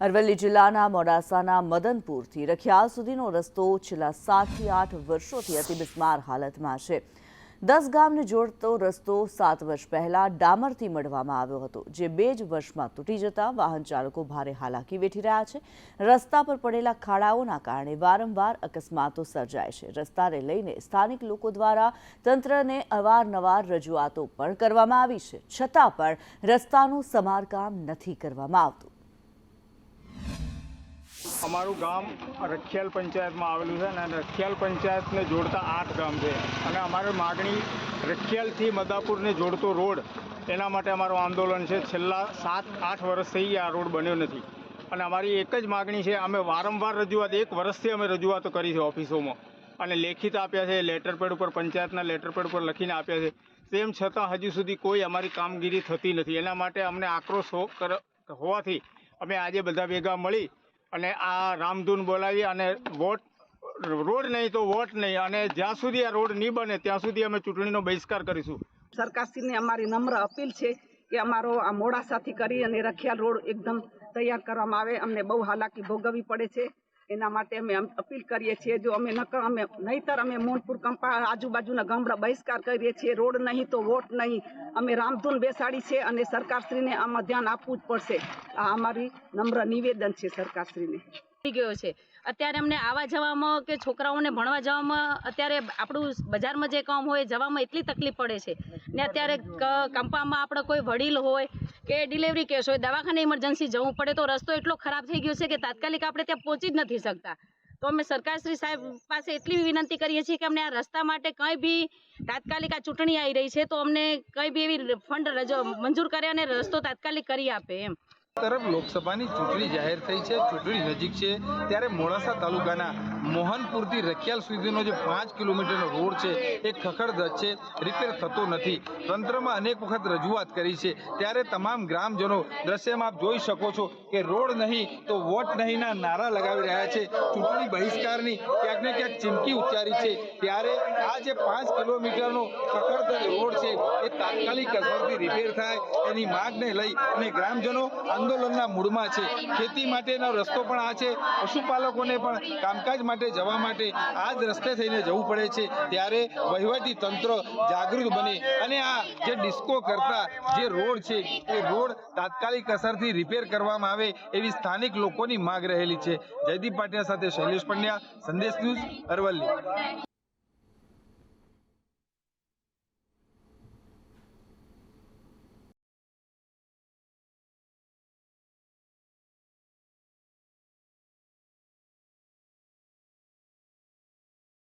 અરવલ્લી જિલ્લાના મોડાસાના મદનપુરથી રખિયાલ સુધીનો રસ્તો છેલ્લા સાતથી આઠ વર્ષોથી અતિ બિસ્માર હાલતમાં છે. દસ ગામને જોડતો રસ્તો સાત વર્ષ પહેલા ડામરથી મઢવામાં આવ્યો હતો, જે બે જ વર્ષમાં તૂટી જતા વાહન ચાલકો ભારે હાલાકી વેઠી રહ્યા છે. રસ્તા પર પડેલા ખાડાઓના કારણે વારંવાર અકસ્માતો સર્જાય છે. રસ્તાને લઈને સ્થાનિક લોકો દ્વારા તંત્રને અવારનવાર રજૂઆતો પણ કરવામાં આવી છે. છતાં પણ રસ્તાનું સમારકામ નથી કરવામાં આવતું. અમારું ગામ રખિયાલ પંચાયતમાં આવેલું છે અને રખિયાલ પંચાયતને જોડતા આઠ ગામ છે. અને અમારી માગણી રખિયાલથી મદાપુરને જોડતો રોડ, એના માટે અમારું આંદોલન છે. છેલ્લા સાત, આઠ વર્ષથી આ રોડ બન્યો નથી. અને અમારી એક જ માગણી છે, અમે વારંવાર રજૂઆત, એક વર્ષથી અમે રજૂઆતો કરી છે ઓફિસોમાં. અને લેખિત આપ્યા છે લેટર પેડ ઉપર, પંચાયતના લેટર પેડ ઉપર લખીને આપ્યા છે. તેમ છતાં હજુ સુધી કોઈ અમારી કામગીરી થતી નથી. એના માટે અમને આક્રોશ કર- હોવાથી અમે આજે બધા ભેગા મળી અને આ રામધૂન બોલાવી અને વોટ, રોડ નહીં તો વોટ નહીં. અને જ્યાં સુધી આ રોડ નહીં બને, ત્યાં સુધી અમે ચૂંટણીનો બહિષ્કાર કરીશું. સરકારશ્રીને અમારી નમ્ર અપીલ છે કે અમારો આ મોડાસાથી કરી અને રખિયાલ રોડ એકદમ તૈયાર કરવામાં આવે. અમને બહુ હાલાકી ભોગવવી પડે છે. એના માટે અમે અપીલ કરીએ છીએ, જો અમે નકર અમે નહીતર અમે મોનપુર કંપા આજુબાજુના ગામડા બહિષ્કાર કરીએ છીએ, રોડ નહીં તો વોટ નહીં. અમે રામધૂન બેસાડી છે અને સરકારશ્રીને આમાં ધ્યાન આપવું જ પડશે. આ અમારી નમ્ર નિવેદન છે સરકારશ્રીને. થઈ ગયો છે. અત્યારે અમને આવવા જવામાં કે છોકરાઓને ભણવા જવામાં અત્યારે આપણું બજારમાં જે કામ હોય જવામાં એટલી તકલીફ પડે છે. ને અત્યારે કંપામાં આપણે કોઈ વડીલ હોય કે ડિલિવરી કેસ હોય, દવાખાને ઇમરજન્સી જવું પડે તો રસ્તો એટલો ખરાબ થઈ ગયો છે કે તાત્કાલિક આપણે ત્યાં પહોંચી જ નથી શકતા. તો અમે સરકારશ્રી સાહેબ પાસે એટલી વિનંતી કરીએ છીએ કે અમને આ રસ્તા માટે કંઈ બી તાત્કાલિક આ ચૂંટણી આવી રહી છે તો અમને કંઈ બી એવી ફંડ રજો, મંજૂર કરે અને રસ્તો તાત્કાલિક કરી આપે એમ. તરફ લોકસભાની ચૂંટણી જાહેર થઈ છે, ચૂંટણી નજીક છે, ત્યારે મોડાસા તાલુકાના મોહનપુરથી રખિયાલ સુધીનો જે પાંચ કિલોમીટરનો રોડ છે, એ ખખડધજ છે રિપેર થતો નથી. તંત્રમાં અનેક વખત રજૂઆત કરી છે, ત્યારે તમામ ગ્રામજનો દ્રશ્યમાં આપ જોઈ શકો છો કે રોડ નહીં તો વોટ નહીંના નારા લગાવી રહ્યા છે. ચૂંટણી બહિષ્કારની ક્યાંક ને ક્યાંક ચીમકી ઉચ્ચારી છે, ત્યારે આ જે પાંચ કિલોમીટરનો ખખડધજ રોડ છે, એ તાત્કાલિક અસરથી રિપેર થાય, એની માંગને લઈ અને ગ્રામજનો આંદોલનના મૂળમાં છે. ખેતી માટેનો રસ્તો પણ આ છે. પશુપાલકોને પણ કામકાજ માટે જવા માટે આ જ રસ્તે થઈને જવું પડે છે. ત્યારે વહીવટી તંત્ર જાગૃત બને અને આ જે ડિસ્કો કરતા જે રોડ છે, એ રોડ તાત્કાલિક અસરથી રિપેર કરવામાં આવે એવી સ્થાનિક લોકોની માગ રહેલી છે. જયદીપ પાટિયા સાથે શૈલેષ પંડ્યા, સંદેશ ન્યૂઝ અરવલ્લી.